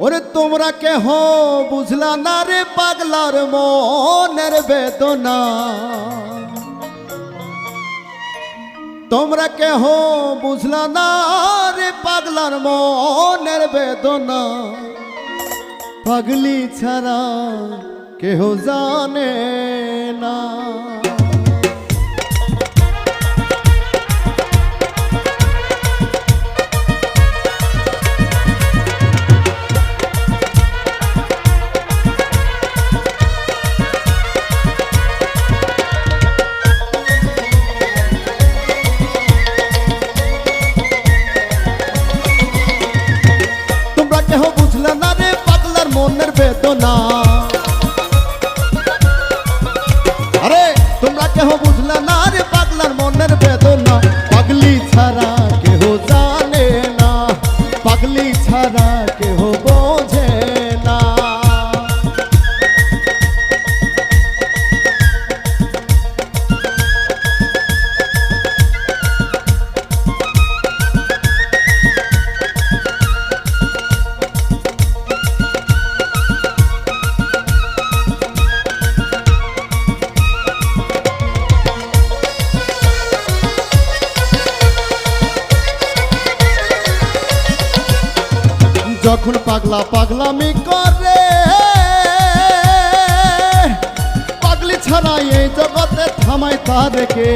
ওরে তোমরা কেহ বুঝলা না রে পাগলার মনের বেদনা? তোমরা কেহ বুঝলা না রে পাগলার মনের বেদনা? পাগলি ছাড়া কেহ জানে বেদনা। যখন পাগলা পাগলামি করে, পাগলি ছাড়া এই জগতে থামাই তাদেরকে।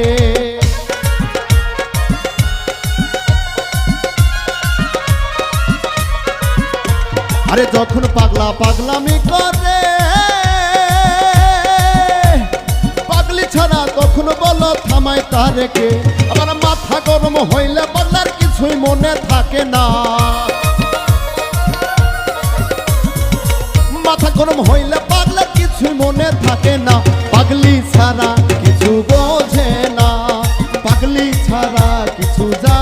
আরে যখন পাগলা পাগলামি করে, পাগলি ছাড়া তখন বলো থামাই তারেকে আমার মাথা গরম হইলে বলার কিছুই মনে থাকে না। গরম হইলে পাগল কিছু মনে থাকে না। পাগলি ছাড়া কিছু বোঝে না। পাগলি ছাড়া কিছু জানে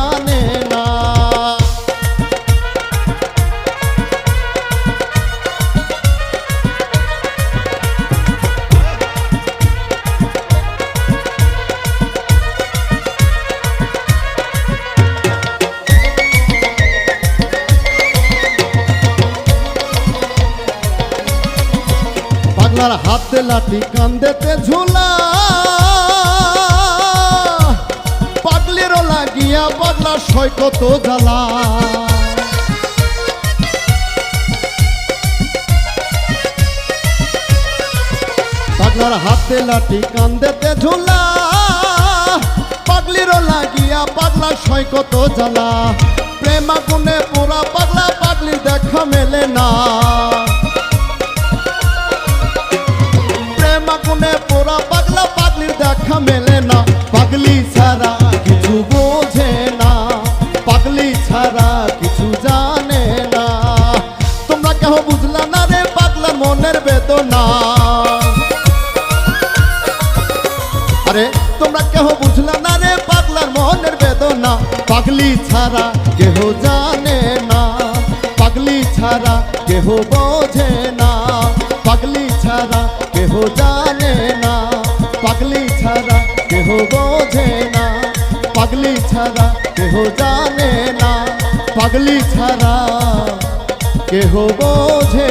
পাগলার হাতে লাঠি কান্দেতে ঝুলা। পাগলেরও লাগিয়া পাগলা সৈকত জ্বালা। পাগলার হাতে লাঠি কান্দেতে ঝুলা। পাগলিরও লাগিয়া পাগলা সৈকত জ্বালা। প্রেমা গুনে পোড়া পাগলা পাগলি দেখা মেলে না। পাগলি ছাড়া কিছু বোঝে না, পাগলি ছাড়া কিছু জানে না। তোমরা কেহ বুঝলা না রে পাগলা মনের বেদনা? আরে, তোমরা কেহ বুঝলা না রে পাগলার মনের বেদনা? পাগলি ছাড়া কেহ জানে না, পাগলি ছাড়া কেহ বোঝে না। পাগলি ছাড়া কেহ জানে না, পাগলি ছাড়া কেহ বোঝে না পাগলি ছাড়া কেহ জানে না পাগলি ছাড়া কেহ বোঝে